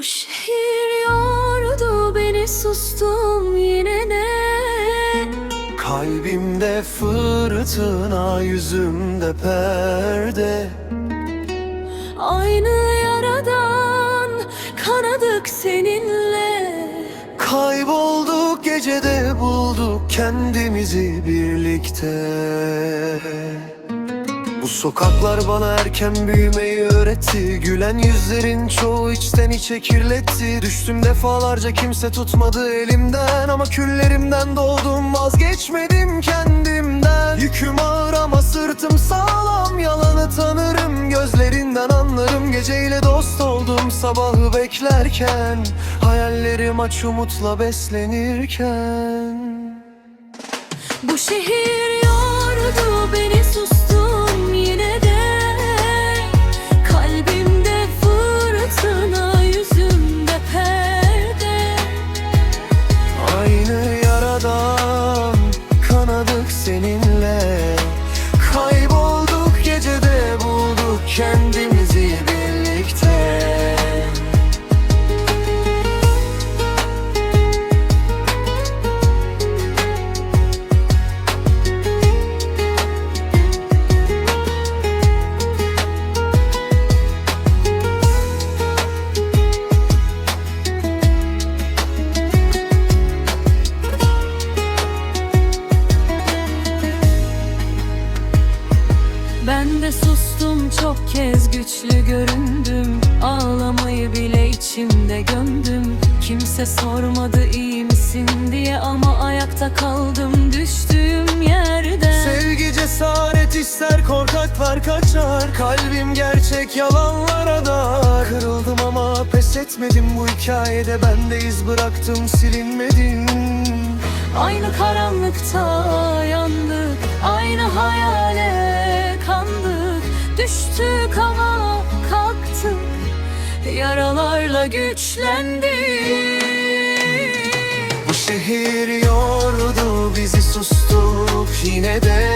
Bu şehir yordu beni sustum yine ne Kalbimde fırtına, yüzümde perde. Aynı yaradan kanadık seninle. Kaybolduk gecede bulduk kendimizi birlikte sokaklar bana erken büyümeyi öğretti. Gülen yüzlerin çoğu içten içe kirletti. Düştüm defalarca kimse tutmadı elimden. Ama küllerimden doğdum vazgeçmedim kendimden. Yüküm ağır ama sırtım sağlam. Yalanı tanırım gözlerinden anlarım. Geceyle dost oldum sabahı beklerken. Hayallerim aç umutla beslenirken. Bu şehir yordu kanadık Ben de sustum çok kez güçlü göründüm. Ağlamayı bile içimde gömdüm. Kimse sormadı iyi misin? diye Ama ayakta kaldım düştüğüm yerden Sevgi cesaret ister korkaklar kaçar. Kalbim gerçek yalanlara dar. Kırıldım ama pes etmedim bu hikayede Ben de iz bıraktım silinmedim. Aynı karanlıkta yandık Aynı kandık Düştük ama kalktık Yaralarla güçlendik Bu şehir yordu bizi sustuk yine de